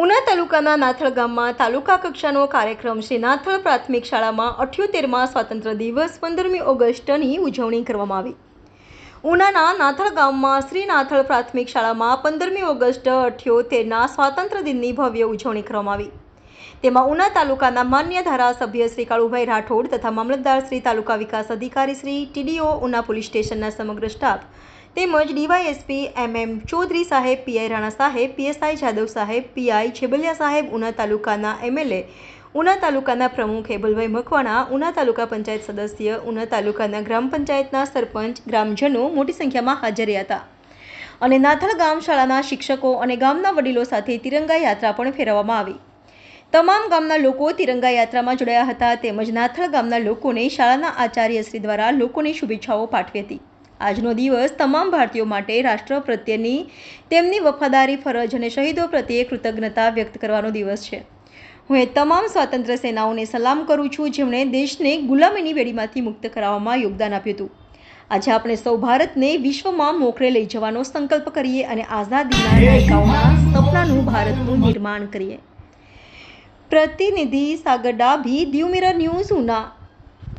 ઉના તાલુકાના નાથળ ગામમાં તાલુકા કક્ષાનો કાર્યક્રમ શ્રી નાથળ પ્રાથમિક શાળામાં અઠ્યોતેરમાં સ્વાતંત્ર્ય દિવસ પંદરમી ઓગસ્ટની ઉજવણી કરવામાં આવી. ઉનાના નાથળ ગામમાં શ્રી નાથળ પ્રાથમિક શાળામાં પંદરમી ઓગસ્ટ અઠ્યોતેરના સ્વાતંત્ર્ય દિનની ભવ્ય ઉજવણી કરવામાં આવી. તેમાં ઉના તાલુકાના માન્ય ધારાસભ્ય શ્રી કાળુભાઈ રાઠોડ તથા મામલતદાર શ્રી તાલુકા વિકાસ અધિકારી શ્રી ટીડીઓ, ઉના પોલીસ સ્ટેશનના સમગ્ર સ્ટાફ તેમજ ડીવાયએસપી એમ એમ ચૌધરી સાહેબ પીઆઈ રાણા સાહેબ પીએસઆઈ જાદવ સાહેબ પીઆઈ છેબલિયા સાહેબ, ઉના તાલુકાના એમએલએ ઉના તાલુકાના પ્રમુખ હેબલભાઈ મકવાણા, ઉના તાલુકા પંચાયત સદસ્ય, ઉના તાલુકાના ગ્રામ પંચાયતના સરપંચ, ગ્રામજનો મોટી સંખ્યામાં હાજર હતા. અને નાથલ ગામ શાળાના શિક્ષકો અને ગામના વડીલો સાથે તિરંગા યાત્રા પણ ફેરવવામાં આવી. તમામ ગામના લોકો તિરંગા યાત્રામાં જોડાયા હતા, તેમજ નાથળ ગામના લોકોને શાળાના આચાર્યશ્રી દ્વારા લોકોને શુભેચ્છાઓ પાઠવી હતી. આજનો દિવસ તમામ ભારતીયો માટે રાષ્ટ્ર પ્રત્યેની તેમની વફાદારી ફરજ અને શહીદો પ્રત્યે કૃતજ્ઞતા વ્યક્ત કરવાનો દિવસ છે. હું એ તમામ સ્વાતંત્ર્ય સેનાઓને સલામ કરું છું જેમણે દેશને ગુલામીની વેડીમાંથી મુક્ત કરાવવામાં યોગદાન આપ્યું હતું. આજે આપણે સૌ ભારતને વિશ્વમાં મોખરે લઈ જવાનો સંકલ્પ કરીએ અને આઝાદીના દાયકાઓના સપનાનું ભારતનું નિર્માણ કરીએ. પ્રતિનિધિ સાગર ડાભી દીવ મિરર ન્યૂઝ ઉના.